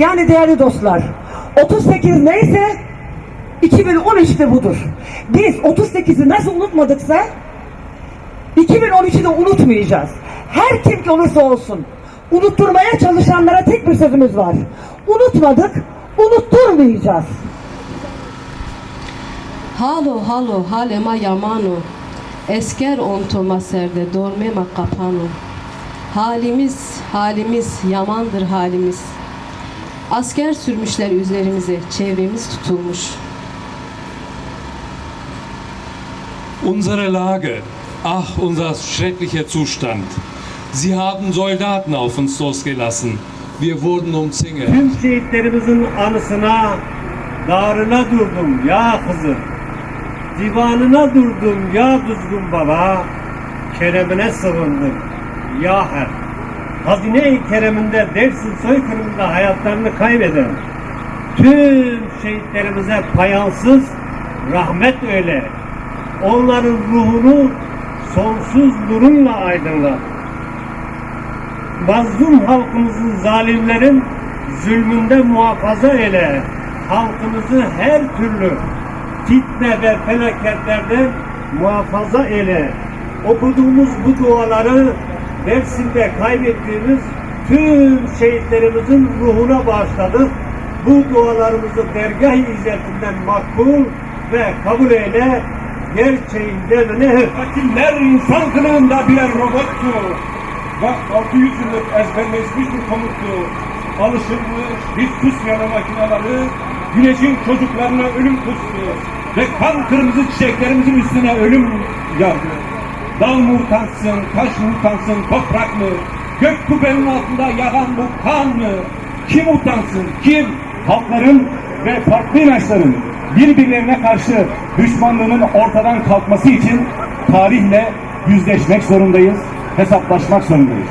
Yani değerli dostlar, 38 neyse 2013'te budur. Biz 38'i nasıl unutmadıksa 2013'ü de unutmayacağız. Her kim ki olursa olsun unutturmaya çalışanlara tek bir sözümüz var. Unutmadık, unutturmayacağız. Halo halo halema yamano Esker ontoma serde dormema kapano Halimiz halimiz yamandır halimiz Asker sürmüşler üzerimize çevremiz tutulmuş Unsere Lage, ach, unser schrecklicher Zustand. Sie haben Soldaten auf uns losgelassen. Wir wurden umzingelt. Tüm şehitlerimizin anısına darına durdum ya kızım. Divanına durdum ya düzgün baba. Keremine sığındım ya her. Hazine-i kereminde Dersin soykırımında hayatlarını kaybeden tüm şehitlerimize payansız rahmet öyle. Onların ruhunu sonsuz nurunla aydınlat mazlum halkımızın zalimlerin zulmünde muhafaza eyle. Halkımızı her türlü fitne ve felaketlerden muhafaza eyle. Okuduğumuz bu duaları Dersim'de kaybettiğimiz tüm şehitlerimizin ruhuna bağışladık. Bu dualarımızı dergah izzetinden makbul ve kabul eyle. Gerçeğinde ne Katiller insan kılığında birer robottu. Ve 600 yıllık ezberleşmiş bir komuttu. Alışılmış bir pusyanı makineleri güneşin çocuklarına ölüm kustu. Ve kan kırmızı çiçeklerimizin üstüne ölüm yağdı. Dağ mı utansın, taş mı utansın, toprak mı? Gök kubbenin altında yağan bu kan mı? Kim utansın, kim? Halkların ve farklı inançların birbirlerine karşı düşmanlığının ortadan kalkması için tarihle yüzleşmek zorundayız, hesaplaşmak zorundayız.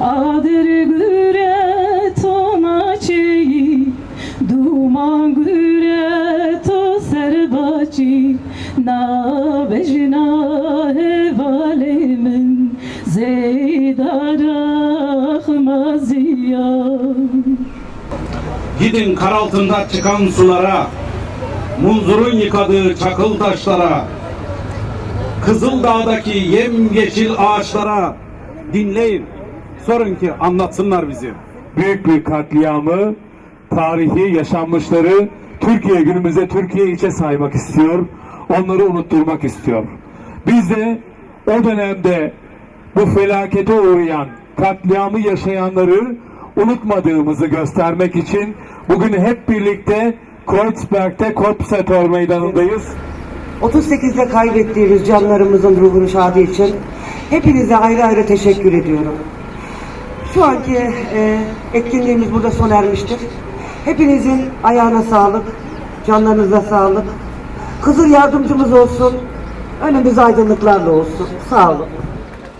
Adır güre tomaçi Duman güre to serbaçi Na bejna Maziyan Gidin kar altında çıkan sulara, munzurun yıkadığı çakıl taşlara, Kızıldağ'daki yemyeşil ağaçlara dinleyin. Sorun ki anlatsınlar bizi. büyük bir katliamı, tarihi yaşanmışları Türkiye günümüze Türkiye içe saymak istiyor. Onları unutturmak istiyor. Biz de o dönemde bu felakete uğrayan, katliamı yaşayanları unutmadığımızı göstermek için bugün hep birlikte Kreuzberg'de Kopsetor Meydanı'ndayız. 38'de kaybettiğimiz canlarımızın ruhunu şadi için hepinize ayrı ayrı teşekkür ediyorum. Şu anki e, etkinliğimiz burada sona ermiştir. Hepinizin ayağına sağlık, canlarınıza sağlık. Kızıl yardımcımız olsun, önümüz aydınlıklarla olsun. Sağ olun.